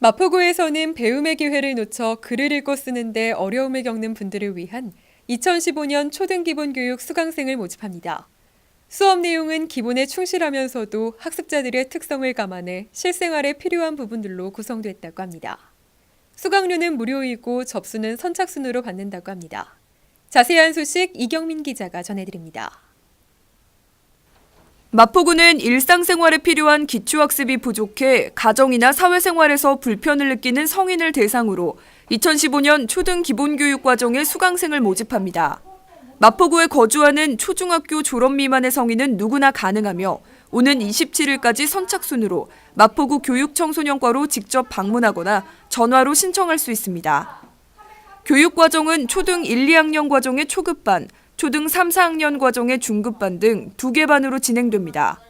마포구에서는 배움의 기회를 놓쳐 글을 읽고 쓰는데 어려움을 겪는 분들을 위한 2015년 초등기본교육 수강생을 모집합니다. 수업 내용은 기본에 충실하면서도 학습자들의 특성을 감안해 실생활에 필요한 부분들로 구성됐다고 합니다. 수강료는 무료이고 접수는 선착순으로 받는다고 합니다. 자세한 소식 이경민 기자가 전해드립니다. 마포구는 일상생활에 필요한 기초학습이 부족해 가정이나 사회생활에서 불편을 느끼는 성인을 대상으로 2015년 초등 기본교육 과정의 수강생을 모집합니다. 마포구에 거주하는 초중학교 졸업 미만의 성인은 누구나 가능하며 오는 27일까지 선착순으로 마포구 교육청소년과로 직접 방문하거나 전화로 신청할 수 있습니다. 교육 과정은 초등 1, 2학년 과정의 초급반, 초등 3, 4학년 과정의 중급반 등 두 개 반으로 진행됩니다.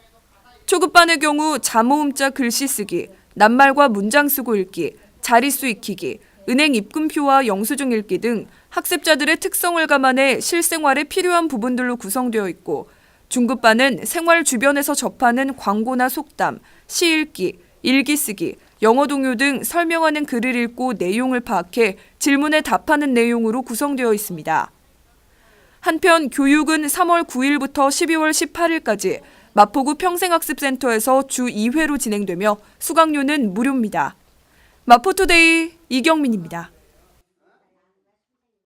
초급반의 경우 자모음자 글씨 쓰기, 낱말과 문장 쓰고 읽기, 자릿수 익히기, 은행 입금표와 영수증 읽기 등 학습자들의 특성을 감안해 실생활에 필요한 부분들로 구성되어 있고 중급반은 생활 주변에서 접하는 광고나 속담, 시 읽기, 일기 쓰기, 영어 동요 등 설명하는 글을 읽고 내용을 파악해 질문에 답하는 내용으로 구성되어 있습니다. 한편 교육은 3월 9일부터 12월 18일까지 마포구 평생학습센터에서 주 2회로 진행되며 수강료는 무료입니다. 마포투데이 이경민입니다.